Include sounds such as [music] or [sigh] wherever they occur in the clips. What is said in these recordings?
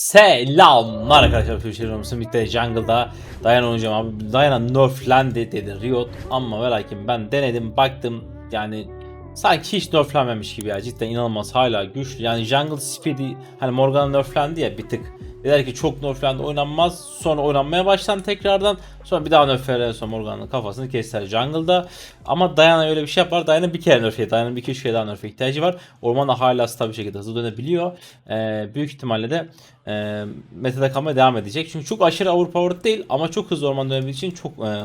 Selamlar arkadaşlar Future Roms'un birlikte Jungle'da Dayan oynayacağım abi. Dayan'a nerflendi dedi Riot. Ama ve lakin ben denedim baktım. Yani sanki hiç nerflenmemiş gibi ya. Cidden inanılmaz hala güçlü. Yani Jungle Speed'i hani Morgana nerflendi ya bir tık. Dediler ki çok nerflendi oynanmaz. Sonra oynanmaya başlandı tekrardan. Sonra bir daha nerflendi sonra Morgana'nın kafasını kestiler jungle'da. Ama Diana öyle bir şey yapar. Diana bir kere nerf'e Diana'nın bir iki kere daha nerf'e ihtiyacı var. Ormanda hala stabil şekilde hızlı dönebiliyor. Ee, büyük ihtimalle de e, metada kalmaya devam edecek. Çünkü çok aşırı overpowered değil ama çok hızlı orman dönebildiği için çok e,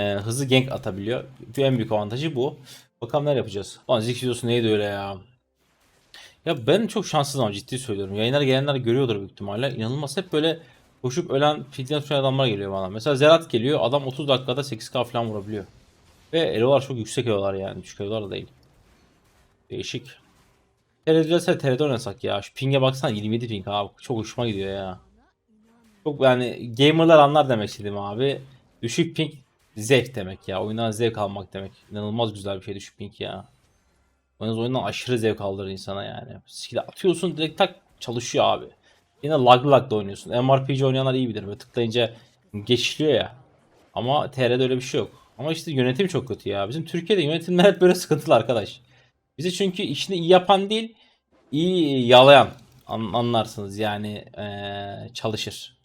e, hızlı gank atabiliyor. En büyük avantajı bu bakalım neler yapacağız Lan Ziggs videosu neydi öyle ya ya ben çok şanssızım ama ciddi söylüyorum. Yayınlara gelenler görüyordur büyük ihtimalle. İnanılmaz hep böyle koşup ölen fidyen tutan adamlar geliyor bana. Mesela Zerat geliyor adam 30 dakikada 8k falan vurabiliyor. Ve elolar çok yüksek elolar yani. Düşük elolar da değil. Değişik. TR'de TR'de oynasak ya. Şu ping'e baksana 27 ping abi. Çok hoşuma gidiyor ya. Çok yani gamerlar anlar demek istedim abi. Düşük ping zevk demek ya. Oyundan zevk almak demek. İnanılmaz güzel bir şey düşük ping ya. Yalnız oyundan aşırı zevk aldırır insana yani. Skill'i atıyorsun direkt tak çalışıyor abi. Yine lag lag da oynuyorsun. MRPG oynayanlar iyi bilir. Böyle tıklayınca geçiliyor ya. Ama TR'de öyle bir şey yok. Ama işte yönetim çok kötü ya. Bizim Türkiye'de yönetimler hep böyle sıkıntılı arkadaş. Bizi çünkü işini iyi yapan değil, iyi yalayan an- anlarsınız yani eee, çalışır.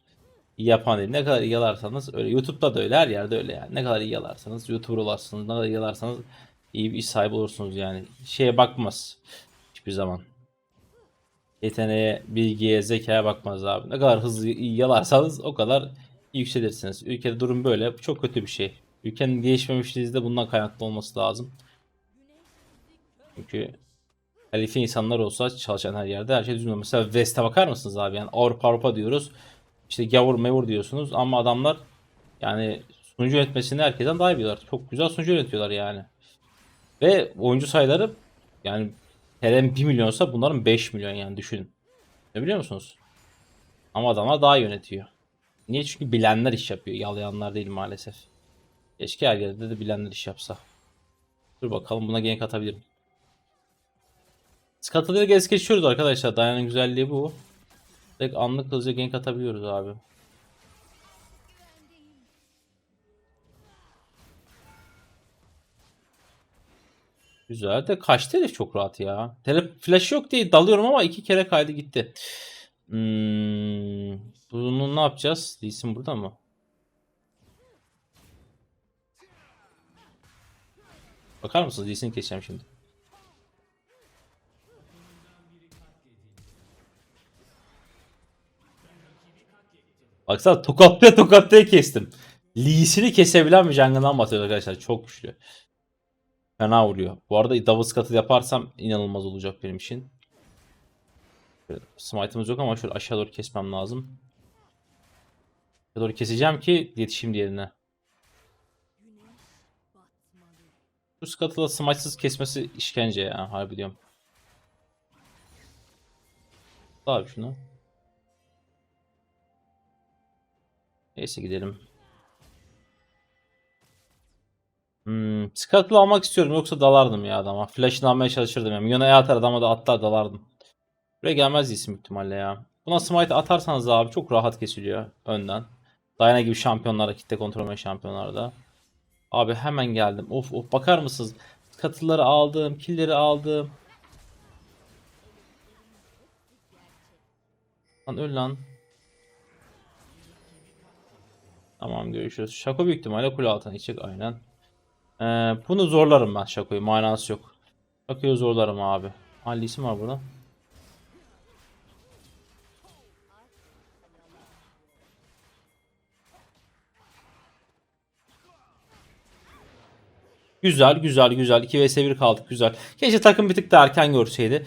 Yapan değil. Ne kadar iyi yalarsanız öyle. YouTube'da da öyle her yerde öyle yani. Ne kadar iyi yalarsanız YouTuber olarsınız. Ne kadar iyi yalarsanız iyi bir iş sahibi olursunuz yani. Şeye bakmaz hiçbir zaman. Yeteneğe, bilgiye, zekaya bakmaz abi. Ne kadar hızlı iyi yalarsanız o kadar yükselirsiniz. Ülkede durum böyle. Bu çok kötü bir şey. Ülkenin gelişmemişliği de bundan kaynaklı olması lazım. Çünkü kalifiye insanlar olsa çalışan her yerde her şey düzgün. Mesela West'e bakar mısınız abi? Yani Avrupa Avrupa diyoruz. İşte gavur mevur diyorsunuz ama adamlar yani sunucu yönetmesini herkesten daha iyi biliyorlar. Çok güzel sunucu yönetiyorlar yani. Ve oyuncu sayıları yani TR'nin 1 milyonsa bunların 5 milyon yani düşünün. Ne biliyor musunuz? Ama adamlar daha yönetiyor. Niye? Çünkü bilenler iş yapıyor. Yalayanlar değil maalesef. Keşke her yerde de bilenler iş yapsa. Dur bakalım buna gank atabilirim. Skatlıları gez geçiyoruz arkadaşlar. Dayanın güzelliği bu. Direkt anlık hızlıca gank atabiliyoruz abi. Güzel de kaçtı herif çok rahat ya. Tele flash yok diye dalıyorum ama iki kere kaydı gitti. Hmm, bunu ne yapacağız? Lee Sin burada mı? Bakar mısınız? Lee Sin'i keseceğim şimdi. Baksana tokatlaya tokatlaya kestim. Lee Sin'i kesebilen bir jungle'dan bahsediyoruz arkadaşlar. Çok güçlü. Fena vuruyor. Bu arada double scuttle yaparsam inanılmaz olacak benim için. Smite'ımız yok ama şöyle aşağı doğru kesmem lazım. Aşağı doğru keseceğim ki yetişeyim diğerine. Bu scuttle'ı smite'sız kesmesi işkence ya. Harbi diyorum. Abi şunu. Neyse gidelim. Hmm, Scuttle almak istiyorum yoksa dalardım ya adama. Flash'ını almaya çalışırdım ya. Minyona atar adama da atlar dalardım. Buraya gelmez isim ihtimalle ya. Buna smite atarsanız abi çok rahat kesiliyor önden. Diana gibi şampiyonlarda, kitle kontrol şampiyonlarda. Abi hemen geldim. Of of bakar mısınız? Scuttle'ları aldım, kill'leri aldım. Lan öl lan. Tamam görüşürüz. Şako büyük ihtimalle kule altına gidecek aynen. Ee, bunu zorlarım ben Şako'yu. Manası yok. Şako'yu zorlarım abi. Halli isim var burada. Güzel güzel güzel. 2 vs 1 kaldık güzel. Keşke takım bir tık daha erken görseydi.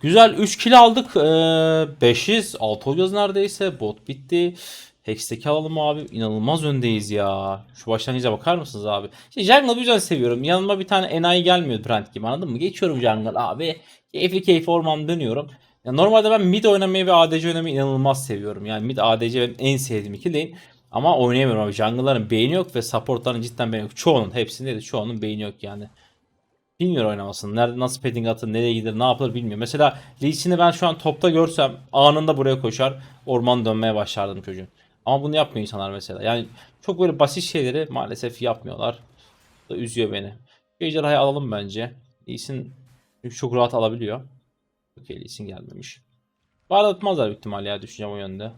Güzel 3 kill aldık. Ee, 500. 6 oluyoruz neredeyse. Bot bitti. Hex'teki alalım abi. İnanılmaz öndeyiz ya. Şu başlangıca bakar mısınız abi? İşte Jungle'ı bu yüzden seviyorum. Yanıma bir tane enayi gelmiyor Brent gibi anladın mı? Geçiyorum Jungle abi. Keyifli keyifli orman dönüyorum. Ya normalde ben mid oynamayı ve ADC oynamayı inanılmaz seviyorum. Yani mid ADC benim en sevdiğim iki lane. Ama oynayamıyorum abi. Jungle'ların beyni yok ve supportların cidden beyni yok. Çoğunun hepsinde de çoğunun beyni yok yani. bilmiyor oynamasını. Nerede nasıl petting atır, nereye gider, ne yapılır bilmiyor. Mesela Lee Sin'i ben şu an topta görsem anında buraya koşar, orman dönmeye başlardım çocuğun. Ama bunu yapmıyor insanlar mesela. Yani çok böyle basit şeyleri maalesef yapmıyorlar. Bu da üzüyor beni. Ejderhayı alalım bence. Lee Sin çünkü çok rahat alabiliyor. Okey Lee Sin gelmemiş. Bağlatmazlar büyük ihtimal ya düşüneceğim o yönde.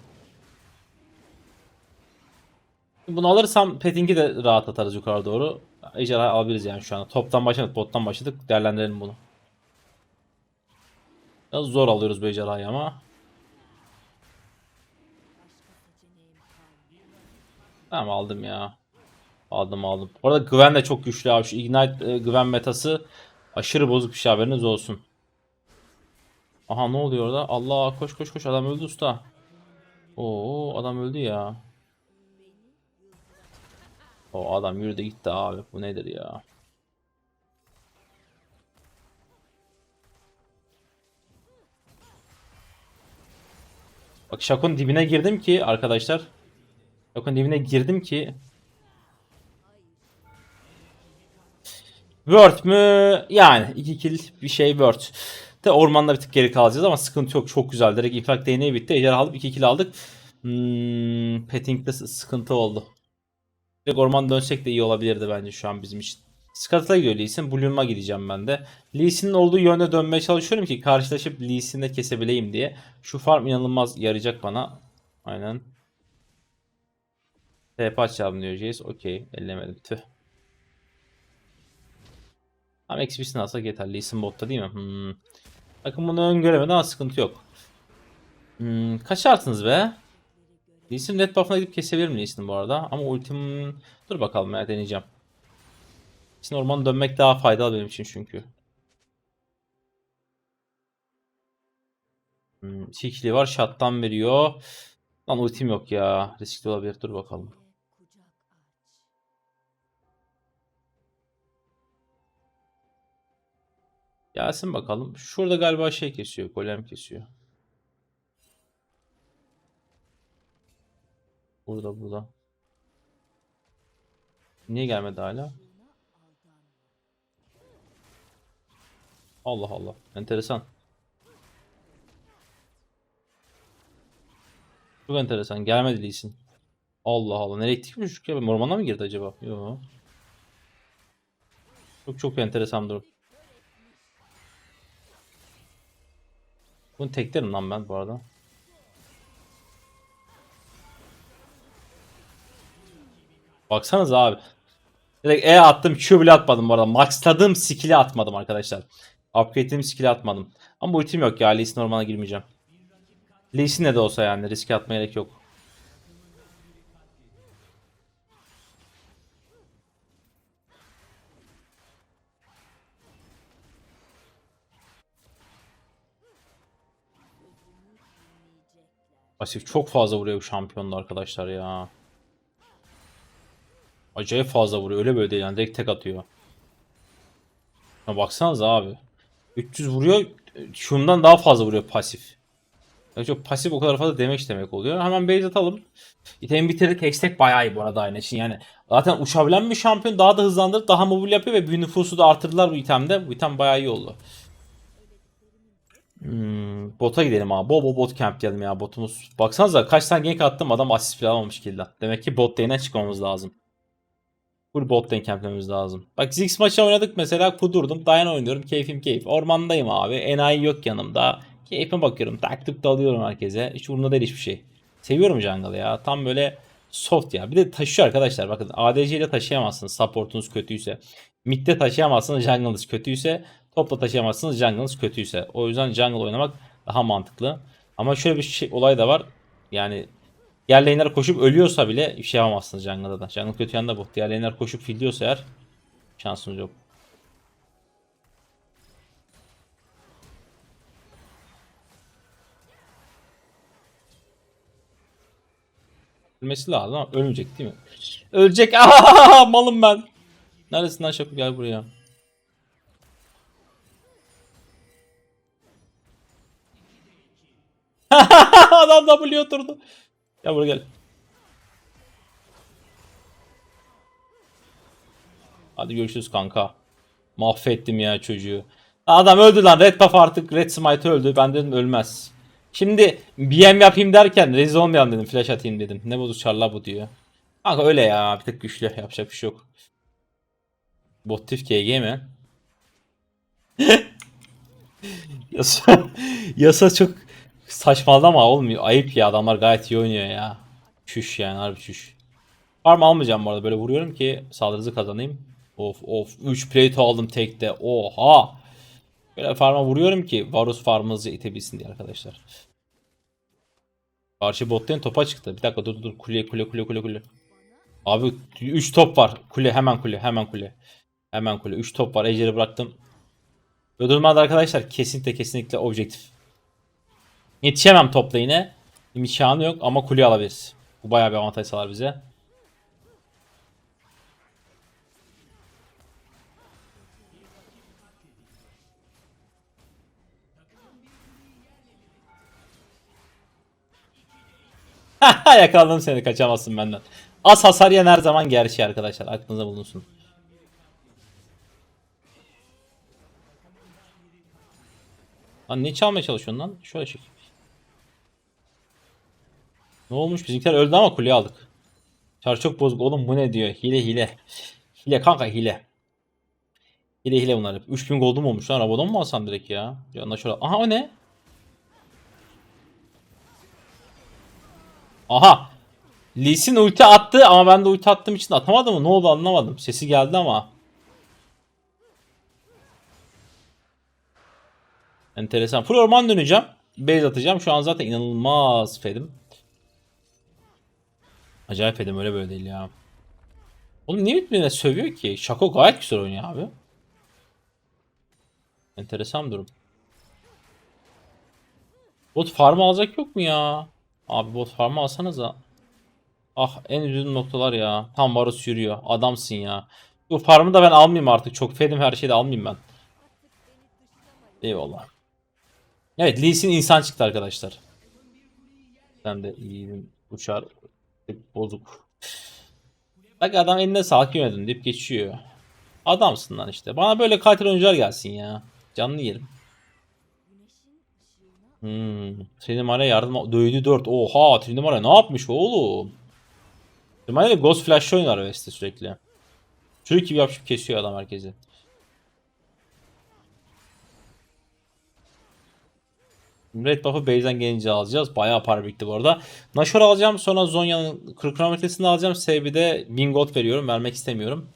Bunu alırsam Petting'i de rahat atarız yukarı doğru. Ejderha alabiliriz yani şu anda. Toptan başladık, bottan başladık. Değerlendirelim bunu. Biraz zor alıyoruz bu ejderhayı ama. Tamam aldım ya. Aldım aldım. Bu arada Gwen de çok güçlü abi. Şu Ignite e, Gwen metası aşırı bozuk bir şey haberiniz olsun. Aha ne oluyor orada? Allah koş koş koş adam öldü usta. Oo adam öldü ya. O adam yürüdü gitti abi. Bu nedir ya? Bak Şak'ın dibine girdim ki arkadaşlar. Şak'ın dibine girdim ki. Word mü? Yani iki kill bir şey Word. De ormanda bir tık geri kalacağız ama sıkıntı yok. Çok güzel. Direkt infak değneği bitti. Ejder alıp 2 kill aldık. Hmm, Petting'de sıkıntı oldu. Direkt orman dönsek de iyi olabilirdi bence şu an bizim için. Scuttle'a gidiyor Lee Sin. Bloom'a gideceğim ben de. Lee Sin'in olduğu yönde dönmeye çalışıyorum ki karşılaşıp Lee Sin'le kesebileyim diye. Şu farm inanılmaz yarayacak bana. Aynen. TP açalım diyor Jace. Okey. Ellemedim. Tüh. Ama XP'sini alsak yeter. Lee Sin botta değil mi? Hmm. Bakın bunu öngöremedi ama sıkıntı yok. Hmm, kaç artınız be? Lee Sin red buff'ına gidip kesebilirim Lee Sin'i bu arada. Ama ultim... Dur bakalım ya deneyeceğim. Şimdi ormana dönmek daha faydalı benim için çünkü. Hmm, var. Shot'tan veriyor. Lan ultim yok ya. Riskli olabilir. Dur bakalım. Gelsin bakalım. Şurada galiba şey kesiyor. Golem kesiyor. Burada burada. Niye gelmedi hala? Allah Allah. Enteresan. Çok enteresan. Gelmedi Lee Sin. Allah Allah. Nereye gittik mi çocuk ya? Ormana mı girdi acaba? Yok. Çok çok enteresan durum. Bunu teklerim lan ben bu arada. Baksanıza abi. Direkt E attım Q bile atmadım bu arada. Maxladığım skill'i atmadım arkadaşlar. Upgrade'lediğim skill'i atmadım. Ama bu ultim yok ya. Lee Sin ormana girmeyeceğim. Lee Sin ne de olsa yani riske atmaya gerek yok. Pasif çok fazla vuruyor bu şampiyonda arkadaşlar ya. Acayip fazla vuruyor. Öyle böyle değil yani. Direkt tek atıyor. Ya baksanıza abi. 300 vuruyor. Şundan daha fazla vuruyor pasif. Yani çok pasif o kadar fazla demek demek oluyor. Hemen base atalım. İtemi bitirdik. Hashtag bayağı iyi bu arada aynı için. Yani zaten uçabilen bir şampiyon daha da hızlandırıp daha mobil yapıyor ve bir nüfusu da artırdılar bu itemde. Bu item bayağı iyi oldu. Hmm, bota gidelim abi. Bol bot camp diyelim ya botumuz. Baksanıza kaç tane gank attım adam asist bile alamamış kill'den. Demek ki bot lane'e çıkmamız lazım. Full bot lane camplememiz lazım. Bak Ziggs maçı oynadık mesela kudurdum. Dayan oynuyorum. Keyfim keyif. Ormandayım abi. Enayi yok yanımda. Keyfime bakıyorum. Taktık dalıyorum herkese. Hiç umurumda değil hiçbir şey. Seviyorum jungle'ı ya. Tam böyle soft ya. Bir de taşıyor arkadaşlar. Bakın ADC ile taşıyamazsınız. Supportunuz kötüyse. Mid'de taşıyamazsınız. Jungle'ınız kötüyse. Topla taşıyamazsınız. Jungle'ınız kötüyse. O yüzden jungle oynamak daha mantıklı. Ama şöyle bir şey olay da var. Yani Diğer lane'ler koşup ölüyorsa bile bir şey yapamazsınız jungle'da da. Jungle kötü yanında bu. Diğer lane'ler koşup filliyorsa eğer şansınız yok. Ölmesi lazım ama ölmeyecek değil mi? Ölecek. [laughs] Aa, malım ben. Neredesin lan Şaku gel buraya. [laughs] Adam W oturdu. Gel buraya gel. Hadi görüşürüz kanka. Mahvettim ya çocuğu. Adam öldü lan. Red buff artık. Red smite öldü. Ben dedim ölmez. Şimdi BM yapayım derken rezil olmayalım dedim. Flash atayım dedim. Ne bozuk çarlar bu diyor. Kanka öyle ya. Bir tık güçlü. Yapacak bir şey yok. Bottif KG mi? [laughs] Yasa, yasa çok saçmalama olmuyor. Ayıp ya adamlar gayet iyi oynuyor ya. Çüş yani harbi çüş. Farm almayacağım bu arada böyle vuruyorum ki saldırınızı kazanayım. Of of 3 plate aldım tekte. Oha. Böyle farma vuruyorum ki Varus farmınızı itebilsin diye arkadaşlar. Karşı botların topa çıktı. Bir dakika dur dur dur. Kule kule kule kule kule. Abi 3 top var. Kule hemen kule hemen kule. Hemen kule. 3 top var. Ejder'i bıraktım. Ödülmez arkadaşlar kesinlikle kesinlikle objektif. Yetişemem topla yine. İmkanı yok ama kule alabiliriz. Bu bayağı bir avantaj sağlar bize. [laughs] Yakaladım seni kaçamazsın benden. Az hasar yen her zaman gerçeği arkadaşlar aklınıza bulunsun. Lan ne çalmaya çalışıyorsun lan? Şöyle çek. Ne olmuş? Bizimkiler öldü ama kuleyi aldık. Çar çok bozuk. Oğlum bu ne diyor? Hile hile. Hile kanka hile. Hile hile bunlar hep. 3000 gold'um olmuş lan. Rabadon mu alsam direkt ya? Yanına şöyle. Aha o ne? Aha. Lee Sin ulti attı ama ben de ulti attığım için atamadı mı? Ne oldu anlamadım. Sesi geldi ama. Enteresan. Full orman döneceğim. Base atacağım. Şu an zaten inanılmaz fedim. Acayip fedim öyle böyle değil ya. Oğlum niye birbirine sövüyor ki? Şako gayet güzel oynuyor abi. Enteresan durum. Bot farm alacak yok mu ya? Abi bot farm alsanıza. Ah en üzüldüğüm noktalar ya. Tam Varus yürüyor. Adamsın ya. Bu farmı da ben almayayım artık. Çok fedim her şeyi de almayayım ben. Eyvallah. Evet Lee Sin insan çıktı arkadaşlar. Sen de iyi uçar bozuk. Bak adam eline sağlık yemedin deyip geçiyor. Adamsın lan işte. Bana böyle katil oyuncular gelsin ya. Canlı yerim. Hmm. Trinimara yardım dövdü 4. Oha Trinimara ne yapmış oğlum? Trinimara Ghost Flash oynar West'te sürekli. Çocuk gibi yapıp kesiyor adam herkesi. Red buff'ı base'den gelince alacağız. Bayağı para birikti bu arada. Nashor alacağım. Sonra Zonya'nın kronometresini alacağım. Sebebi 1000 gold veriyorum. Vermek istemiyorum.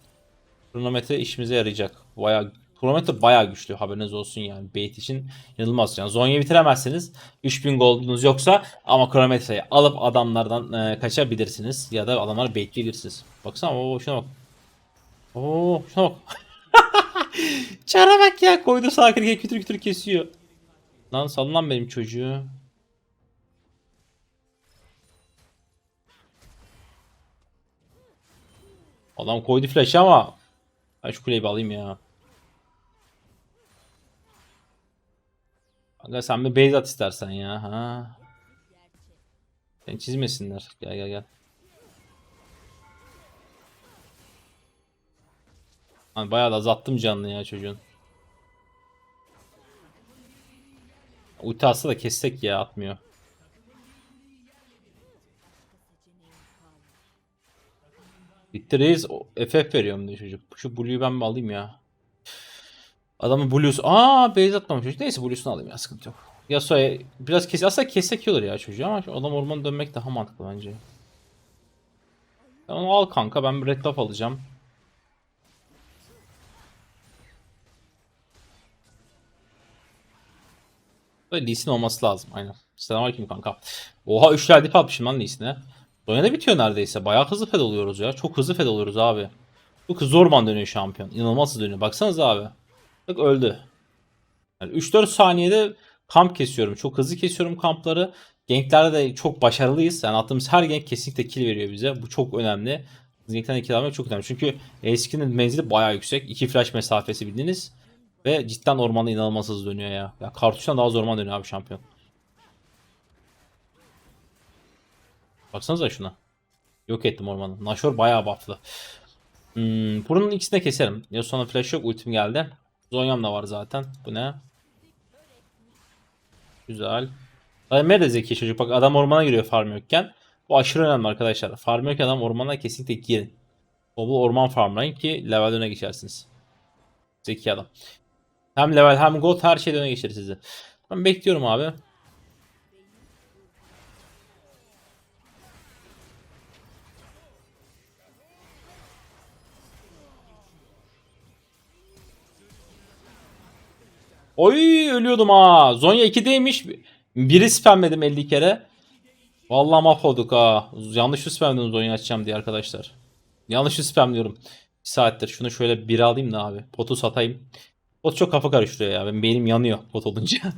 Kronometre işimize yarayacak. Bayağı kronometre bayağı güçlü. Haberiniz olsun yani. Bait için inanılmaz. Yani Zonya bitiremezsiniz. 3000 gold'unuz yoksa ama kronometreyi alıp adamlardan e, kaçabilirsiniz. Ya da adamlar baitleyebilirsiniz. Baksana o şuna bak. Oo şuna bak. [laughs] Çara bak ya. Koydu kırık kütür kütür kesiyor. Lan salın lan benim çocuğu. Adam koydu flash ama ben şu kuleyi bir alayım ya. Aga sen bir base at istersen ya. Ha. Beni çizmesinler. Gel gel gel. Hani bayağı da azalttım canını ya çocuğun. Ulti atsa da kessek ya atmıyor. Bitti reis FF veriyorum diyor çocuk. Şu Blue'yu ben mi alayım ya? Adamın Blue'su... Aa base atmamış çocuk. Neyse Blue'sunu alayım ya sıkıntı yok. Yasuo'ya biraz kes... Aslında kessek olur ya çocuğu ama adam ormana dönmek daha mantıklı bence. Onu al kanka ben bir red buff alacağım. Böyle Lee Sin olması lazım aynen. Selamünaleyküm kanka. Oha 3 geldi atmışım lan Lee Sin'e. Oyuna bitiyor neredeyse. Bayağı hızlı fed oluyoruz ya. Çok hızlı fed oluyoruz abi. Bu kız Zorban dönüyor şampiyon. İnanılmaz hızlı dönüyor. Baksanıza abi. Bak öldü. Yani 3-4 saniyede kamp kesiyorum. Çok hızlı kesiyorum kampları. Ganklerde de çok başarılıyız. Yani attığımız her gank kesinlikle kill veriyor bize. Bu çok önemli. Gankten kill almak çok önemli. Çünkü eskinin menzili bayağı yüksek. 2 flash mesafesi bildiğiniz. Ve cidden ormanda inanılmaz hızlı dönüyor ya. Ya kartuştan daha hızlı orman dönüyor abi şampiyon. Baksanıza şuna. Yok ettim ormanı. Nashor bayağı bufflı. Hmm, bunun ikisini de keserim. Ya sonra flash yok ultim geldi. Zonyam da var zaten. Bu ne? Güzel. Adem de zeki çocuk. Bak adam ormana giriyor farm yokken. Bu aşırı önemli arkadaşlar. Farm yokken adam ormana kesinlikle girin. O bu orman farmlayın ki level öne geçersiniz. Zeki adam. Hem level hem gold her şeyde öne geçirir sizi. Ben bekliyorum abi. Oy ölüyordum ha. Zonya 2'deymiş. Biri spamledim 50 kere. Vallahi mahvolduk ha. Yanlış spamledim Zonya açacağım diye arkadaşlar. Yanlış spamlıyorum. Bir saattir. Şunu şöyle bir alayım da abi. Potu satayım. Pot çok kafa karıştırıyor ya. Benim beynim yanıyor pot olunca. [laughs]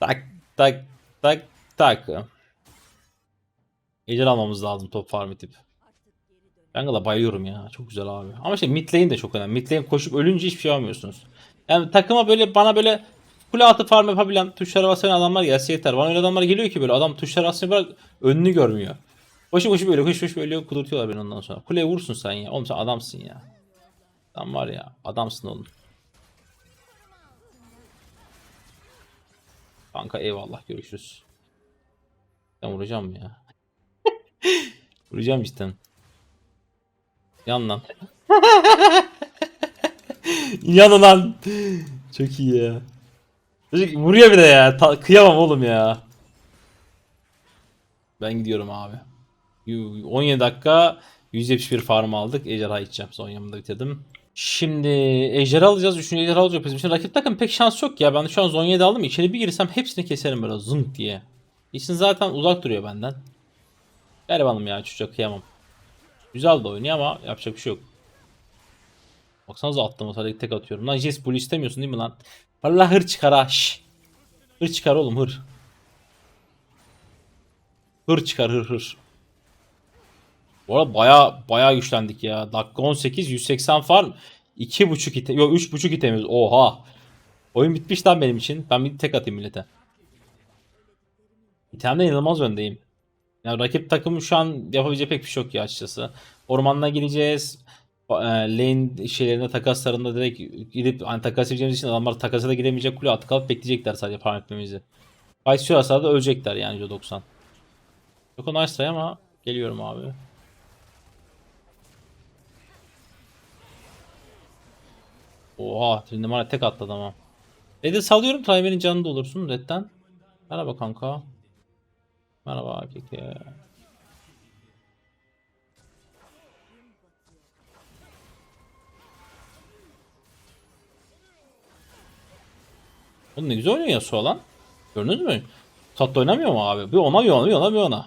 tak tak tak tak. Ejder almamız lazım top farm tip. Jungle'a bayılıyorum ya. Çok güzel abi. Ama işte mid lane de çok önemli. Mid lane koşup ölünce hiçbir şey yapamıyorsunuz. Yani takıma böyle bana böyle kule altı farm yapabilen tuşlara basan adamlar gelse yeter. Bana öyle adamlar geliyor ki böyle adam tuşlara basınca bırak önünü görmüyor. Koşu koşu böyle koşu koşu böyle kudurtuyorlar beni ondan sonra. Kuleye vursun sen ya. Oğlum sen adamsın ya. Sen var ya adamsın oğlum. Kanka eyvallah görüşürüz. Ben vuracağım mı ya? [laughs] vuracağım cidden. Yan lan. [laughs] Yan lan. Çok iyi ya. Çocuk vuruyor bir de ya. Ta- kıyamam oğlum ya. Ben gidiyorum abi. Yu- 17 dakika 171 farm aldık. Ejderha içeceğim. Son yanımda bitirdim. Şimdi ejderha alacağız. Üçüncü ejderha alacak bizim için. Rakip takım pek şans yok ya. Ben şu an Zonya'da aldım. İçeri bir girsem hepsini keserim böyle zınk diye. İşin zaten uzak duruyor benden. Garibanım ya çocuğa kıyamam. Güzel de oynuyor ama yapacak bir şey yok. Baksanıza attım o tek atıyorum. Lan Jess bunu istemiyorsun değil mi lan? Vallahi hır çıkar ha. şş. Hır çıkar oğlum hır. Hır çıkar hır hır. Bu arada baya baya güçlendik ya. Dakika 18 180 farm. 2.5 item yok 3.5 itemiz. Oha. Oyun bitmiş lan benim için. Ben bir tek atayım millete. İtemde inanılmaz öndeyim. Yani rakip takımın şu an yapabileceği pek bir şey yok ya açıkçası. Ormanına gireceğiz. E, lane şeylerinde takaslarında direkt gidip hani takas edeceğimiz için adamlar takasa da giremeyecek kule atıp kalıp bekleyecekler sadece farm etmemizi. Fight da ölecekler yani %90. Çok nice ama geliyorum abi. Oha Trindamara tek atladı ama. Red'i salıyorum Taymen'in canı da olursun Red'den. Merhaba kanka. Merhaba keke. Oğlum ne güzel oynuyor Yasuo lan. Gördünüz mü? Tatlı oynamıyor mu abi? Bir ona bir ona bir ona bir ona.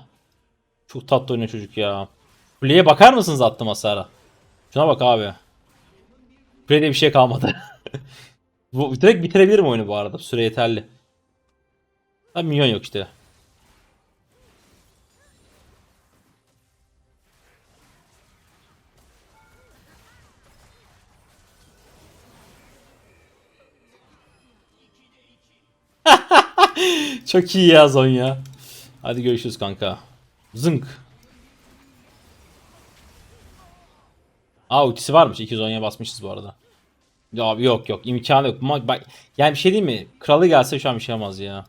Çok tatlı oynuyor çocuk ya. Kuleye bakar mısınız attım hasara? Şuna bak abi. Kulede bir şey kalmadı. [laughs] bu direkt bitirebilirim oyunu bu arada. Süre yeterli. Ha minyon yok işte. [laughs] Çok iyi ya Zonya. Hadi görüşürüz kanka. Zınk. Aa ultisi varmış. İki Zonya basmışız bu arada. Ya abi yok yok imkanı yok. Ma- Bak, yani bir şey değil mi? Kralı gelse şu an bir şey olmaz ya.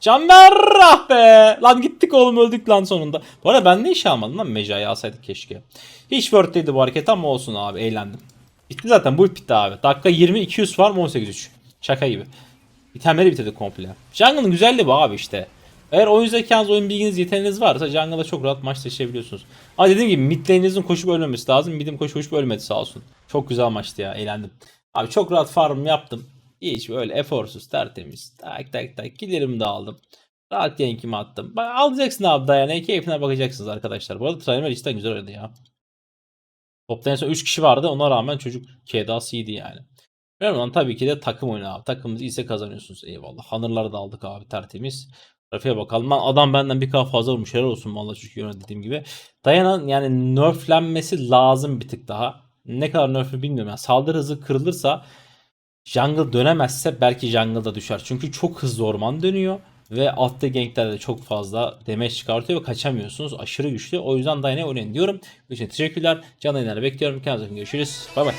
Canber ah be. Lan gittik oğlum öldük lan sonunda. Bu arada ben ne iş almadım lan Meca'yı alsaydık keşke. Hiç worth değildi bu hareket ama olsun abi eğlendim. Bitti zaten bu bitti abi. Dakika 20 200 var mı 18 3. Şaka gibi. İtemleri bitirdik komple. Jungle'ın güzelliği bu abi işte. Eğer oyun zekanız, oyun bilginiz, yeteneğiniz varsa Jungle'da çok rahat maç taşıyabiliyorsunuz. Ama dediğim gibi mid lane'inizin koşup ölmemesi lazım. Mid'im koşup koşup ölmedi sağ olsun. Çok güzel maçtı ya eğlendim. Abi çok rahat farm yaptım. Hiç böyle eforsuz tertemiz. Tak tak tak giderim de aldım. Rahat yankimi attım. Alacaksın abi dayanayı keyfine bakacaksınız arkadaşlar. Bu arada Trimer cidden güzel oynadı ya. Topta en son 3 kişi vardı ona rağmen çocuk KDA'sı iyiydi yani. Önemli tabii ki de takım oyunu abi. Takımımız iyiyse kazanıyorsunuz. Eyvallah. Hanırları da aldık abi tertemiz. Trafiğe bakalım. Adam benden bir kadar fazla vurmuş. Helal olsun valla çünkü yönet dediğim gibi. Dayanan yani nerflenmesi lazım bir tık daha. Ne kadar nerfü bilmiyorum. Yani saldırı hızı kırılırsa Jungle dönemezse belki jungle'da düşer. Çünkü çok hızlı orman dönüyor. Ve altta ganklerde çok fazla damage çıkartıyor ve kaçamıyorsunuz. Aşırı güçlü. O yüzden Diana'ya oynayın diyorum. Bu için teşekkürler. Canlı yayınlarda bekliyorum. Kendinize görüşürüz. Bay bay.